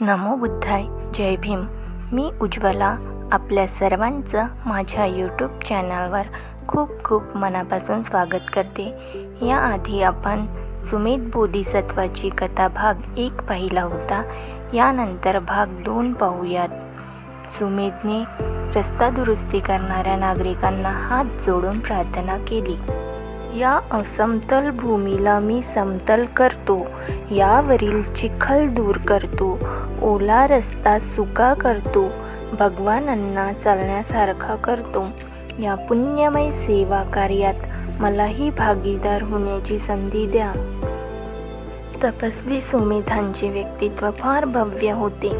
नमो बुद्धाय जय भीम. मी उज्ज्वला आपल्या सर्वांचं माझ्या यूट्यूब चॅनलवर खूप खूप मनापासून स्वागत करते. याआधी आपण सुमेध बोधिसत्वाची कथा भाग एक पाहिला होता. यानंतर भाग दोन पाहूयात. सुमेधने रस्ता दुरुस्ती करणाऱ्या नागरिकांना हात जोडून प्रार्थना केली. या असमतल भूमीला मी समतल करतो. यावरील चिखल दूर करतो. ओला रस्ता सुका करतो. भगवानांना चालण्यासारखा करतो. या पुण्यमय सेवा कार्यात मलाही भागीदार होण्याची संधी द्या. तपस्वी सुमेधांचे व्यक्तित्व फार भव्य होते.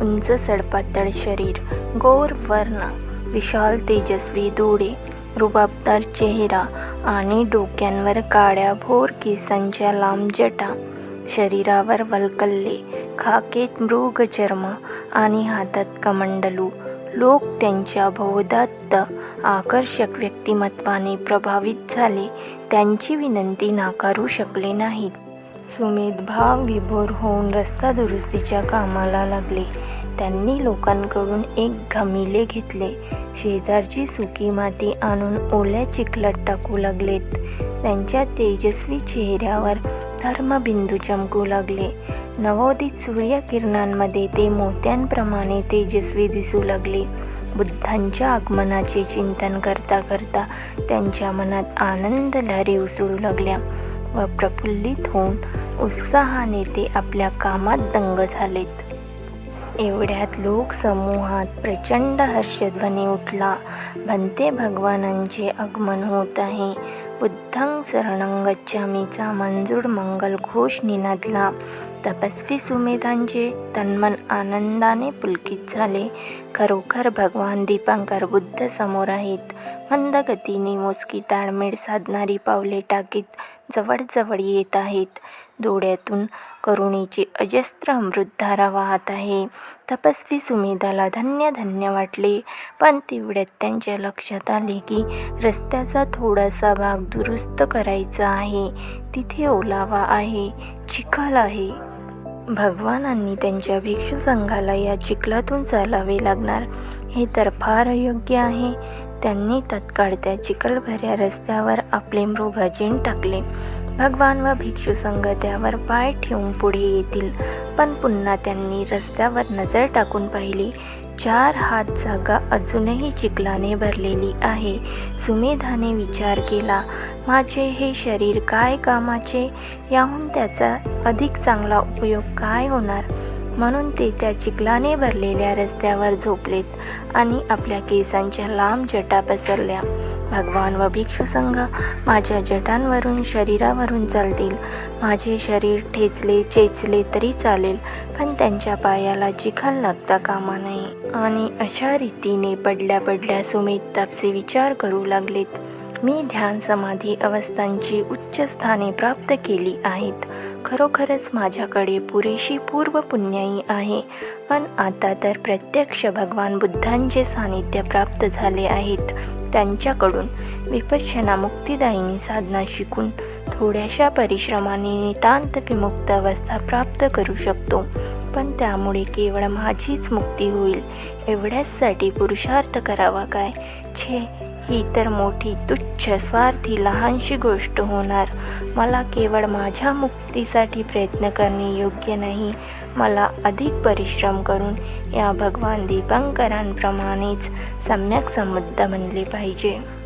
उंच सडपातळ शरीर गोर वर्ण विशाल तेजस्वी डोळे रुबाबदार चेहरा आणि डोक्यांवर काळ्या भोर केसांच्या लांब जटा शरीरावर वलकल्ले खाकेत मृगचर्म आणि हातात कमंडलू. लोक त्यांच्या बहुदात्त आकर्षक व्यक्तिमत्वाने प्रभावित झाले. त्यांची विनंती नाकारू शकले नाहीत. सुमेध भाव विभोर होऊन रस्ता दुरुस्तीच्या कामाला लागले. त्यांनी लोकांकडून एक घमिले घेतले. शेजारची सुकी माती आणून ओल्या चिखलात टाकू लागलेत. त्यांच्या तेजस्वी चेहऱ्यावर धर्मबिंदू चमकू लागले. नवोदित सूर्यकिरणांमध्ये ते मोत्यांप्रमाणे तेजस्वी दिसू लागले. बुद्धांच्या आगमनाचे चिंतन करता करता त्यांच्या मनात आनंद लहरी उसळू लागल्या व प्रफुल्लित होऊन उत्साहाने ते आपल्या कामात दंग झालेत. एवढ्यात लोकसमूहात प्रचंड हर्षध्वनी उठला. भंते भगवानांचे आगमन होत आहे. बुद्धं शरणं गच्छामीचा मंजूळ मंगल घोष निनादला. तपस्वी सुमेधांचे तन्मन आनंदाने पुलकित झाले. खरोखर भगवान दीपांकर बुद्ध समोर आहेत. मंद गतीने मोजकी ताळमेळ साधणारी पावले टाकीत जवळजवळ येत आहेत. डोळ्यातून करुणेची अजस्त्र अमृतधारा वाहत आहे. तपस्वी सुमेधाला धन्य धन्य वाटले. पण तेवढ्यात त्यांच्या लक्षात आले की रस्त्याचा थोडासा भाग दुरुस्त करायचा आहे. तिथे ओलावा आहे चिखल आहे. भगवानांनी त्यांच्या भिक्षू संघाला या चिखलातून चालावे लागणार. हे तर फार अयोग्य आहे. त्यांनी तत्काळ त्या चिखलभऱ्या रस्त्यावर आपले मृगाजीन टाकले. भगवान व भिक्षू संघ त्यावर पाय ठेवून पुढे येतील. पण पुन्हा त्यांनी रस्त्यावर नजर टाकून पाहिली. चार हात जागा अजूनही चिखलाने भरलेली आहे. सुमेधाने विचार केला. माझे हे शरीर काय कामाचे याहून त्याचा अधिक चांगला उपयोग काय होणार? म्हणून ते त्या चिखलाने भरलेल्या रस्त्यावर झोपलेत आणि आपल्या केसांच्या लांब जटा पसरल्या. भगवान व भिक्षू संघ माझ्या जटांवरून शरीरावरून चालतील. माझे शरीर ठेचले चेचले तरी चालेल पण त्यांच्या पायाला चिखल लागता कामा नये. आणि अशा रीतीने पडल्या पडल्या सुमेध तापसे विचार करू लागलेत. मी ध्यान समाधी अवस्थांची उच्च स्थाने प्राप्त केली आहेत. खरोखरच माझ्याकडे पुरेशी पूर्व पुण्याई आहे. पण आता तर प्रत्यक्ष भगवान बुद्धांचे सानिध्य प्राप्त झाले आहेत. त्यांच्याकडून विपश्यना मुक्तिदायिनी साधना शिकून थोड्याशा परिश्रमाने नितांत विमुक्त अवस्था प्राप्त करू शकतो. पण त्यामुळे केवळ माझीच मुक्ती होईल. एवढ्याचसाठी पुरुषार्थ करावा काय? छे ही तर मोठी तुच्छ स्वार्थी लहानशी गोष्ट होणार. मला केवळ माझ्या मुक्तीसाठी प्रयत्न करणे योग्य नाही. मला अधिक परिश्रम करून या भगवान दीपांकरांप्रमाणेच सम्यक समृद्ध बनले पाहिजे.